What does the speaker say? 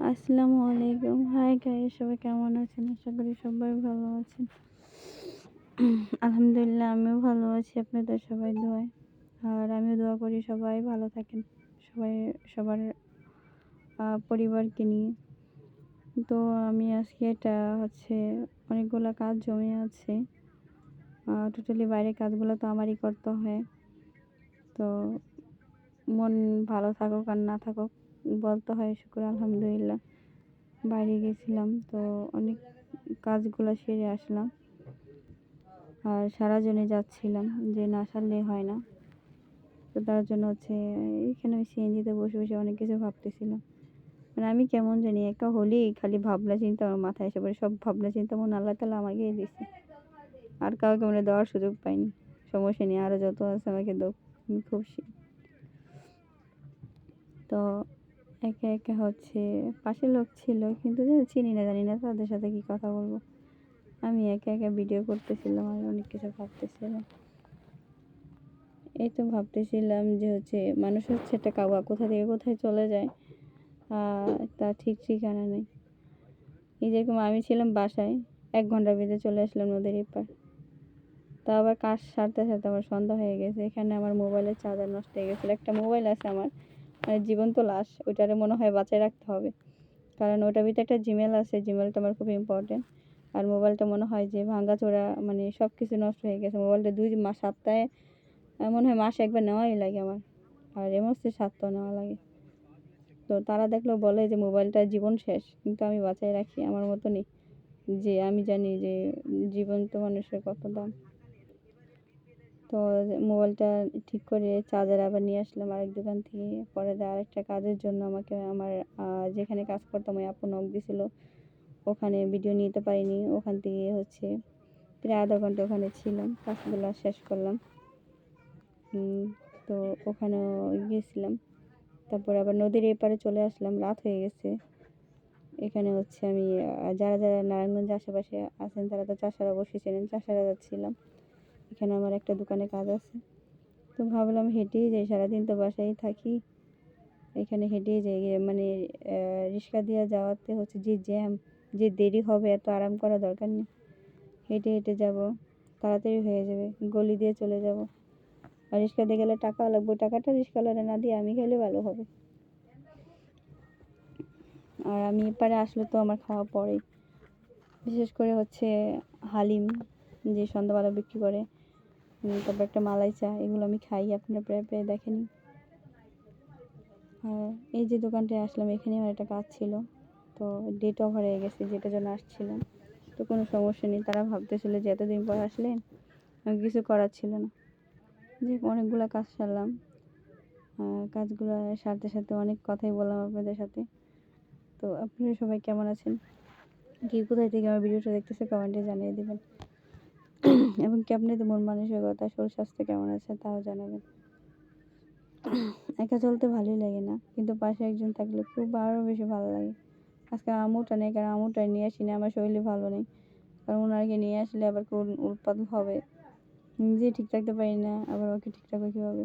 আসসালামু আলাইকুম। Hi guys সবাই কেমন আছেন? আশা করি সবাই ভালো আছেন। আলহামদুলিল্লাহ, আমিও ভালো আছি। আপনাদের সবাই দোয়ায়। আর আমিও দোয়া করি সবাই ভালো থাকেন। সবাই, সবার পরিবারকে নিয়ে। তো আমি আজকে এটা হচ্ছে অনেকগুলো কাজ জমে আছে। টোটালি বাইরের কাজগুলো তো আমারই করতে হয়। তো মন ভালো থাকুক আর না থাকুক। বলতে হয় শুক্র, আলহামদুলিল্লাহ। বাইরে গেছিলাম তো অনেক কাজগুলো সেরে আসলাম। আর সারা জনে যাচ্ছিলাম যে না সারলে হয় না। তো তার জন্য হচ্ছে এখানে আমি সিএনজিতে বসে বসে অনেক কিছু ভাবতেছিলাম। মানে আমি কেমন জানি একটা হলেই খালি ভাবনা চিন্তা আমার মাথায় এসে পড়ে। সব ভাবনা চিন্তা মন আল্লাহ তালা আমাকেই দিছে। আর কাউকে মানে দেওয়ার সুযোগ পাইনি। সমস্যা নেই আরও যত আছে আমাকে দোক, আমি তো একে একে হচ্ছে পাশে লোক ছিল, কিন্তু চিনি না, জানি না তাদের সাথে কি কথা বলব। আমি একে একে ভিডিও করতেছিলাম আর অনেক কিছু ভাবতেছিলাম। এই তো ভাবতেছিলাম যে হচ্ছে মানুষ হচ্ছে একটা কাবা কোথা থেকে কোথায় চলে যায় তা ঠিক ঠিকানা নেই। এই যেরকম আমি ছিলাম বাসায়, এক ঘণ্টার ভিতরে চলে আসলাম নদীর এপার। তা আবার কাজ সারতে সারতে আমার সন্ধ্যা হয়ে গেছে, এখানে আমার মোবাইলের চার্জার নষ্ট হয়ে গেছিল, একটা মোবাইল আছে আমার। জীবন্ত লাশ, ওইটারে মনে হয় বাঁচায় রাখতে হবে। কারণ ওটার ভিতরে একটা জিমেল আছে জিমেলটা আমার খুব ইম্পর্টেন্ট আর মোবাইলটা মনে হয় যে ভাঙ্গাচোরা মানে সব কিছু নষ্ট হয়ে গেছে। মোবাইলটা দুই মাস সপ্তাহে মনে হয় মাসে একবার নেওয়াই লাগে আমার। আর এমসি সাতটাও নেওয়া লাগে। তো তারা দেখলেও বলে যে মোবাইলটা জীবন শেষ, কিন্তু আমি বাঁচাই রাখি। আমার মতনই যে আমি জানি যে জীবন্ত মানুষের কত দাম। তো মোবাইলটা ঠিক করে চার্জার আবার নিয়ে আসলাম আরেক দোকান থেকে। পরে আরেকটা কাজের জন্য আমাকে আমার যেখানে কাজ করতাম ওই আপু নখ দিছিল। ওখানে ভিডিও নিতে পারিনি। ওখান থেকে হচ্ছে প্রায় আধা ঘণ্টা ওখানে ছিলাম। কাজগুলো শেষ করলাম। তো ওখানেও গিয়েছিলাম তারপরে আবার নদীর এপারে চলে আসলাম। রাত হয়ে গেছে। এখানে হচ্ছে আমি যারা যারা নারায়ণগঞ্জ আশেপাশে আছেন তারা তো চাষারা বসেছিলেন চাষারা যাচ্ছিলাম। এখানে আমার একটা দোকানে কাজ আছে। তো ভাবলাম হেঁটেই যাই, সারাদিন তো বাসায় থাকি। এখানে হেঁটেই যাই মানে রিক্সা দিয়ে যাওয়াতে হচ্ছে যে জ্যাম, যে দেরি হবে এত আরাম করা দরকার নেই। হেঁটে হেঁটে যাব, তাড়াতাড়ি হয়ে যাবে, গলি দিয়ে চলে যাব। আর রিক্সাতে গেলে টাকা লাগবে, টাকাটা রিক্সাওয়ালারে না দিয়ে আমি খেলে ভালো হবে। আর আমি এপারে আসলে তো আমার খাওয়া পড়ে বিশেষ করে হচ্ছে হালিম, যে সন্ধ্যাবেলা বিক্রি করে। তারপর একটা মালাই চা, এগুলো আমি খাই, আপনারা প্রায় প্রায় দেখেনি আর এই যে দোকানটায় আসলাম এখানে আমার একটা কাজ ছিল। তো ডেট ওভার হয়ে গেছে, যেটার জন্য আসছিলাম। তো কোনো সমস্যা নেই, তারা ভাবতেছিল যে এতদিন পর আসলেন আমি কিছু করার ছিল না। যে অনেকগুলো কাজ সারলাম। কাজগুলো সারতে সারতে অনেক কথাই বললাম আপনাদের সাথে। তো আপনারা সবাই কেমন আছেন? কি কোথায় থেকে আমার ভিডিওটা দেখতেছে কমেন্টে জানিয়ে দেবেন। এবং কি আপনাদের মন মানসিকতা, শরীর স্বাস্থ্য কেমন আছে তাও জানাবেন। একা চলতে ভালোই লাগে না, কিন্তু পাশে একজন থাকলে খুব আরও বেশি ভালো লাগে। আজকে আমুটা নেই, কারণ আমুটা নিয়ে আসি না, আমার শরীরে ভালো নেই। কারণ ওনারকে নিয়ে আসলে আবার কোন উৎপাত হবে? নিজেই ঠিক থাকতে পারি না, আবার ওকে ঠিক রাখব কীভাবে?